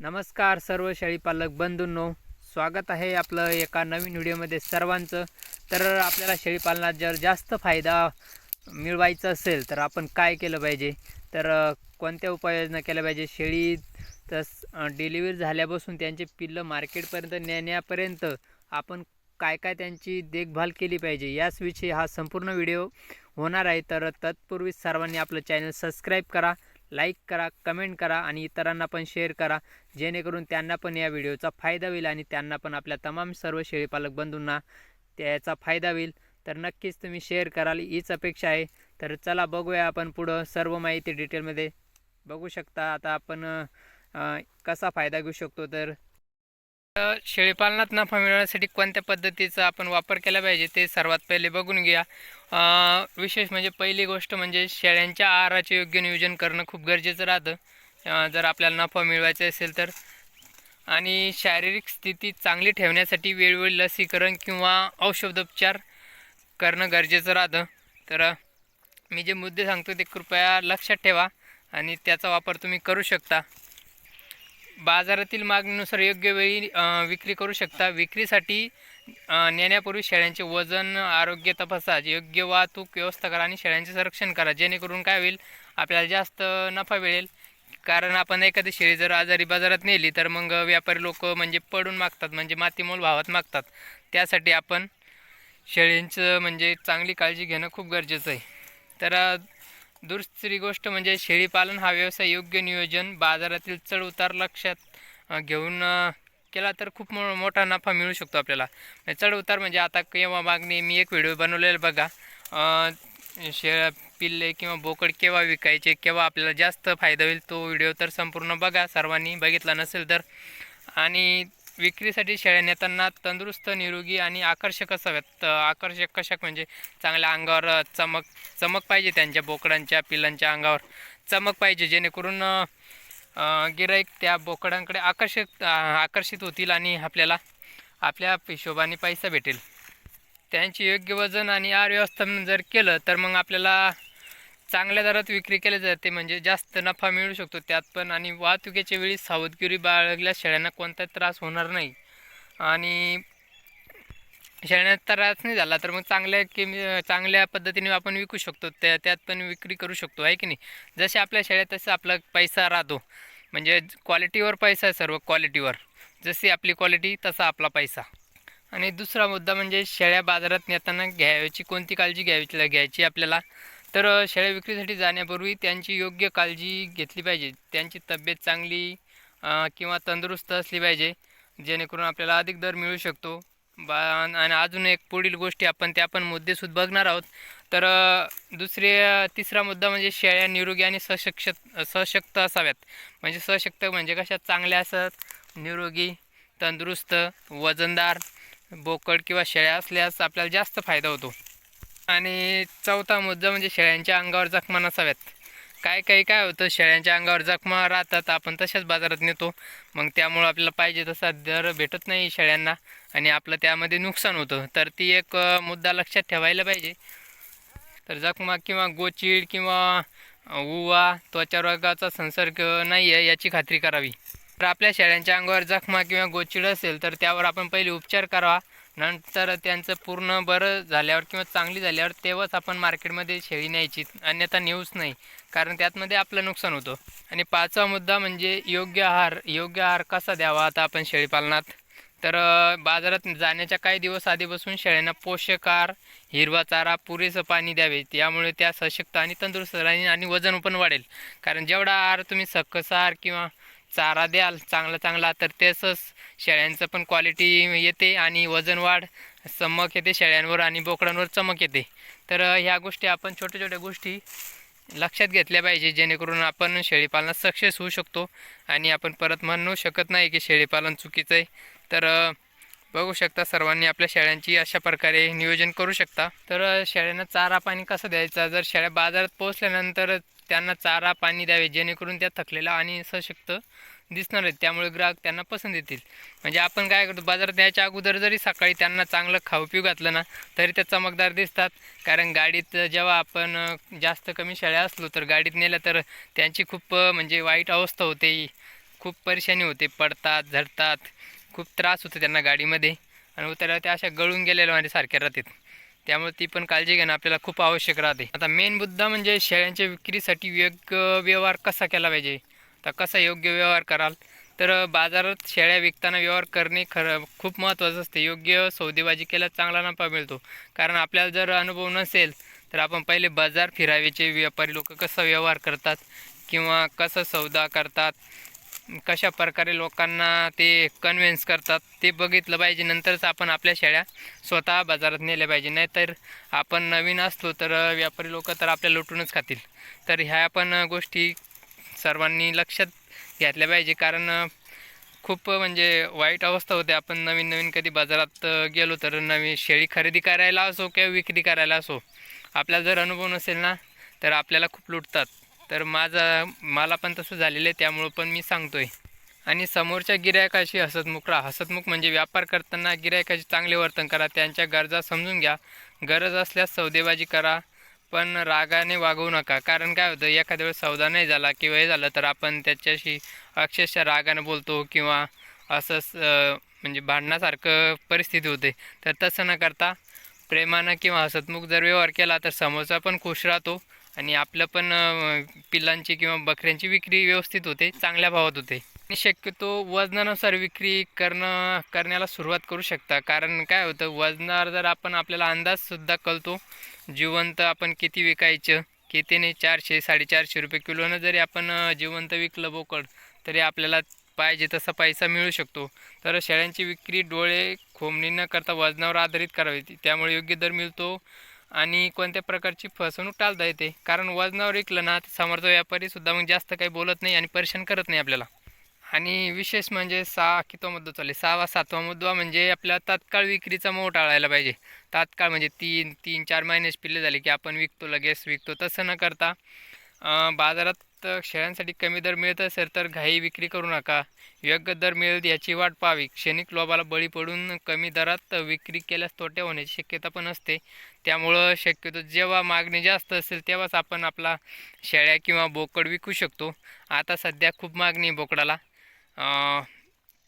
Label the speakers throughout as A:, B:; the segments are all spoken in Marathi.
A: नमस्कार सर्व शेळीपालक बंधूंनो. स्वागत आहे आपलं एका नवीन व्हिडिओमध्ये सर्वांचं. तर आपल्याला शेळीपालनात जर जास्त फायदा मिळवायचा असेल तर आपण काय केलं पाहिजे? तर कोणत्या उपाययोजना केल्या पाहिजे? शेळी तस डिलिव्हरी झाल्यापासून त्यांचे पिल्लं मार्केटपर्यंत नेण्यापर्यंत आपण काय काय त्यांची देखभाल केली पाहिजे? याचविषयी हा संपूर्ण व्हिडिओ होणार आहे. तर तत्पूर्वी सर्वांनी आपलं चॅनल सबस्क्राईब करा. लाईक करा कमेंट करा आणि इतरांना पण शेअर करा. जेणेकरून त्यांना पण या व्हिडिओचा फायदा होईल आणि त्यांना पण आपल्या तमाम सर्व शेळीपालक बंधूंना त्याचा फायदा होईल. तर नक्कीच तुम्ही शेअर कराल हीच अपेक्षा आहे. तर चला बघूया आपण पुढं सर्व माहिती डिटेलमध्ये. बघू शकता आता आपण कसा फायदा घेऊ शकतो तर शेळीपालनात नफा मिळवण्यासाठी कोणत्या पद्धतीचा आपण वापर केला पाहिजे ते सर्वात पहिले बघून घ्या. विशेष म्हणजे पहिली गोष्ट म्हणजे शेळ्यांच्या आहाराचे योग्य नियोजन करणं खूप गरजेचं राहतं. जर आपल्याला नफा मिळवायचा असेल तर. आणि शारीरिक स्थिती चांगली ठेवण्यासाठी वेळोवेळी लसीकरण किंवा औषधोपचार करणं गरजेचं राहतं. तर मी जे मुद्दे सांगतो ते कृपया लक्षात ठेवा आणि त्याचा वापर तुम्ही करू शकता. बाजारातील मागणीनुसार योग्य वेळी विक्री करू शकता. विक्रीसाठी नेण्यापूर्वी शेळ्यांचे वजन आरोग्य तपासा. योग्य वाहतूक व्यवस्था करा आणि शेळ्यांचे संरक्षण करा. जेणेकरून काय होईल आपल्याला जास्त नफा मिळेल. कारण आपण एखादी शेळी जर आजारी बाजारात नेली तर मग व्यापारी लोक म्हणजे पडून मागतात म्हणजे मातीमोल भावात मागतात. त्यासाठी आपण शेळींचं म्हणजे चांगली काळजी घेणं खूप गरजेचं आहे. तर दुसरी गोष्ट म्हणजे शेळीपालन हा व्यवसाय योग्य नियोजन बाजारातील चढ उतार लक्षात घेऊन केला तर खूप मो मोठा नफा मिळू शकतो आपल्याला. म्हणजे चढ उतार म्हणजे आता केव्हा मागणी मी एक व्हिडिओ बनवलेला बघा. शेळ्या पिल्ले किंवा बोकड केव्हा विकायचे केव्हा आपल्याला जास्त फायदा होईल तो व्हिडिओ तर संपूर्ण बघा. सर्वांनी बघितला नसेल तर. आणि विक्रीसाठी शेळ्या नेताना तंदुरुस्त निरोगी आणि आकर्षक असाव्यात आकर्षक कशाक म्हणजे चांगल्या अंगावर चमक चमक पाहिजे त्यांच्या बोकडांच्या पिलांच्या अंगावर. चमक पाहिजे जेणेकरून गिराईक त्या बोकडांकडे आकर्षक आकर्षित होतील आणि आपल्याला आपल्या हिशोबाने पैसा भेटेल. त्यांची योग्य वजन आणि आहार व्यवस्थापन जर केलं तर मग आपल्याला चांगल्या दरात विक्री केली जाते म्हणजे जास्त नफा मिळू शकतो त्यात पण. आणि वाहतुकीच्या वेळी सावधगिरी बाळगल्यास शेळ्यांना कोणताही त्रास होणार नाही. आणि शेळ्यांना त्रास नाही झाला तर मग चांगल्या किमी चांगल्या पद्धतीने आपण विकू शकतो त्या त्यात पण विक्री करू शकतो आहे की नाही? जसे आपल्या शेळ्यात तसं आपला पैसा राहतो. म्हणजे क्वालिटीवर पैसा आहे सर्व क्वालिटीवर. जशी आपली क्वालिटी तसा आपला पैसा. आणि दुसरा मुद्दा म्हणजे शेळ्या बाजारात नेताना घ्यायची कोणती काळजी घ्यावी घ्यायची आपल्याला? तर शेळ्या विक्रीसाठी जाण्यापूर्वी त्यांची योग्य काळजी घेतली पाहिजे. त्यांची तब्येत चांगली किंवा तंदुरुस्त असली पाहिजे जेणेकरून आपल्याला अधिक दर मिळू शकतो. बा आणि अजून एक पुढील गोष्टी आपण त्या पण मुद्देसुद्धा बघणार आहोत. तर दुसरे तिसरा मुद्दा म्हणजे शेळ्या निरोगी आणि सशक्त सशक्त असाव्यात. म्हणजे सशक्त म्हणजे कशा? चांगल्या असत निरोगी तंदुरुस्त वजनदार बोकड किंवा शेळ्या असल्यास आपल्याला जास्त फायदा होतो. आणि चौथा मुद्दा म्हणजे शेळ्यांच्या अंगावर जखमा नसाव्यात. काय काही काय होतं शेळ्यांच्या अंगावर जखमा राहतात आपण तशाच बाजारात नेतो. मग त्यामुळं आपल्याला पाहिजे तसा दर भेटत नाही शेळ्यांना आणि आपलं त्यामध्ये नुकसान होतं. तर ती एक मुद्दा लक्षात ठेवायला पाहिजे. तर जखमा किंवा गोचीड किंवा उवा त्वचारोगाचा संसर्ग नाही आहे याची खात्री करावी. तर आपल्या शेळ्यांच्या अंगावर जखमा किंवा गोचीड असेल तर त्यावर आपण पहिले उपचार करावा. नंतर त्यांचं पूर्ण बरं झाल्यावर किंवा चांगली झाल्यावर तेव्हाच आपण मार्केटमध्ये शेळी न्यायची. अन्यथा नेऊच नाही. कारण त्यातमध्ये आपलं नुकसान होतं. आणि पाचवा मुद्दा म्हणजे योग्य आहार. योग्य आहार कसा द्यावा आता आपण शेळीपालनात तर बाजारात जाण्याच्या काही दिवस आधीपासून शेळ्यांना पोषक आहार हिरवा चारा पुरेसं पाणी द्यावे. यामुळे त्या सशक्त आणि तंदुरुस्त राहील आणि वजन पण वाढेल. कारण जेवढा आहार तुम्ही सकस आहार किंवा चारा द्याल चांगला चांगला तर तसंच शेळ्यांचं पण क्वालिटी येते आणि वजन वाढ चमक येते शेळ्यांवर आणि बोकडांवर चमक येते. तर ह्या गोष्टी आपण छोट्या छोट्या गोष्टी लक्षात घेतल्या पाहिजे जेणेकरून आपण शेळीपालनात सक्सेस होऊ शकतो आणि आपण परत म्हणू शकत नाही की शेळीपालन चुकीचं आहे. तर बघू शकता सर्वांनी आपल्या शेळ्यांची अशा प्रकारे नियोजन करू शकता. तर शेळ्यांना चारा पाणी कसं द्यायचं? जर शेळ्या बाजारात पोहोचल्यानंतर त्यांना चारा पाणी द्यावे जेणेकरून त्या थकलेला आणि सशक्त दिसणार आहेत. त्यामुळे ग्राहक त्यांना पसंत येतील म्हणजे आपण काय करतो बाजारात यायच्या अगोदर जरी सकाळी त्यांना चांगलं खाऊ पिऊ घातलं ना तरी त्या चमकदार दिसतात. कारण गाडीत जेव्हा आपण जास्त कमी शाळा असलो तर गाडीत नेल्या तर त्यांची खूप म्हणजे वाईट अवस्था होते. खूप परेशानी होते. पडतात झडतात. खूप त्रास होतो त्यांना गाडीमध्ये. आणि उतरल्यावर त्या अशा गळून गेलेल्या म्हणजे सारख्या राहतात. त्यामुळे ती पण काळजी घेणं आपल्याला खूप आवश्यक राहते. आता मेन मुद्दा म्हणजे शेळ्यांच्या विक्रीसाठी योग्य व्यवहार कसा केला पाहिजे? तर कसा योग्य व्यवहार कराल? तर बाजारात शेळ्या विकताना व्यवहार करणे खरं खूप महत्त्वाचं असते. योग्य सौदेबाजी केल्यास चांगला नफा मिळतो. कारण आपल्याला जर अनुभव नसेल तर आपण पहिले बाजार फिरावेचे व्यापारी लोक कसा व्यवहार करतात किंवा कसं सौदा करतात कशा प्रकारे लोकांना ते कन्व्हिन्स करतात ते बघितलं पाहिजे. नंतरच आपण आपल्या शेळ्या स्वतः बाजारात नेल्या पाहिजे. नाहीतर आपण नवीन असलो तर व्यापारी लोक तर आपल्या लुटूनच खातील. तर ह्या पण गोष्टी सर्वांनी लक्षात घेतल्या पाहिजे. कारण खूप म्हणजे वाईट अवस्था होते. आपण नवीन नवीन कधी बाजारात गेलो तर नवीन शेळी खरेदी करायला असो किंवा विक्री करायला असो आपला जर अनुभव नसेल ना तर आपल्याला खूप लुटतात. तर माझं मला पण तसं झालेलं आहे त्यामुळं पण मी सांगतोय. आणि समोरच्या गिरायकाशी हसतमुख राहा. हसतमुख म्हणजे व्यापार करताना गिरायकाशी चांगले वर्तन करा त्यांच्या गरजा समजून घ्या. गरज असल्यास सौदेबाजी करा पण रागाने वागवू नका. कारण काय होतं एखाद्या वेळेस सौदा नाही झाला किंवा हे झालं तर आपण त्याच्याशी अक्षरशः रागाने बोलतो किंवा असंच म्हणजे भांडण्यासारखं परिस्थिती होते. तर तसं न करता प्रेमानं किंवा हसतमुख जर व्यवहार केला तर समोरचा पण खुश राहतो. आणि आपलं पण पिल्लांची किंवा बकऱ्यांची विक्री व्यवस्थित होते चांगल्या भावात होते. आणि शक्यतो वजनानुसार विक्री करणं करण्याला सुरुवात करू शकता. कारण काय होतं वजनावर जर आपण आपल्याला अंदाजसुद्धा कळतो जिवंत आपण किती विकायचं किती नाही चारशे साडेचारशे रुपये किलोनं जरी आपण जिवंत विकलं बोकड तरी आपल्याला पाहिजे तसा पैसा मिळू शकतो. तर शेळ्यांची विक्री डोळे खोमणी न करता वजनावर आधारित करावी. त्यामुळे योग्य दर मिळतो आणि कोणत्या प्रकारची फसवणूक टाळता येते? कारण वजनावर विकलं ना तर समोरचा व्यापारी सुद्धा मग जास्त काही बोलत नाही आणि परेशान करत नाही आपल्याला. आणि विशेष म्हणजे सहा कितवा मुद्दा चालेल सहावा सातवा मुद्दा म्हणजे आपल्या तात्काळ विक्रीचा मोह टाळायला पाहिजे. तात्काळ म्हणजे तीन तीन चार महिनेच पिल्ले झाले की आपण विकतो लगेच विकतो. तसं न करता बाजारात तर शेळ्यांसाठी कमी दर मिळत असेल तर घाई विक्री करू नका. योग्य दर मिळेल याची वाट पाहावी. क्षणिक लोभाला बळी पडून कमी दरात विक्री केल्यास तोटे होण्याची शक्यता पण असते. त्यामुळं शक्यतो जेव्हा मागणी जास्त असेल तेव्हाच आपण आपला शेळ्या किंवा बोकड विकू शकतो. आता सध्या खूप मागणी आहे बोकडाला.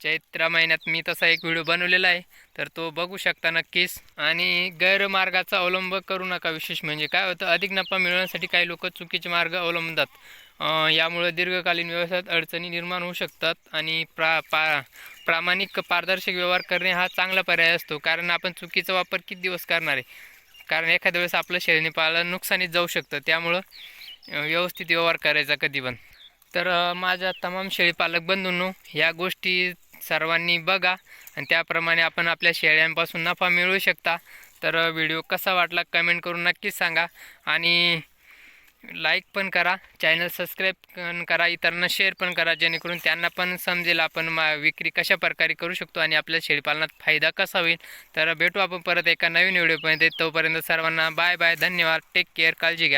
A: चैत्र महिन्यात मी तसा एक व्हिडिओ बनवलेला आहे. तर तो बघू शकता नक्कीच. आणि गैरमार्गाचा अवलंब करू नका विशेष म्हणजे काय होतं अधिक नफा मिळवण्यासाठी काही लोक चुकीचे मार्ग अवलंबतात. यामुळे दीर्घकालीन व्यवसायात अडचणी निर्माण होऊ शकतात आणि प्रा पा प्रामाणिक पारदर्शक व्यवहार करणे हा चांगला पर्याय असतो. कारण आपण चुकीचा वापर किती दिवस करणार आहे? कारण एखाद्या वेळेस आपलं शेळणी नुकसानीत जाऊ शकतं. त्यामुळं व्यवस्थित व्यवहार करायचा कधी पण. तर माझ्या तमाम शेळीपालक बंधूंनो ह्या गोष्टी सर्वांनी बघा. आणि त्याप्रमाणे आपण आपल्या शेळ्यांपासून नफा मिळवू शकता. तर व्हिडिओ कसा वाटला कमेंट करून नक्कीच सांगा. आणि लाईक पण करा. चॅनल सबस्क्राईब पण करा. इतरांना शेअर पण करा. जेणेकरून त्यांना पण समजेल आपण मा विक्री कशा प्रकारे करू शकतो आणि आपल्या शेळीपालनात फायदा कसा होईल. तर भेटू आपण परत एका नवीन व्हिडिओमध्ये तोपर्यंत सर्वांना बाय बाय. धन्यवाद. टेक केअर काळजी घ्या.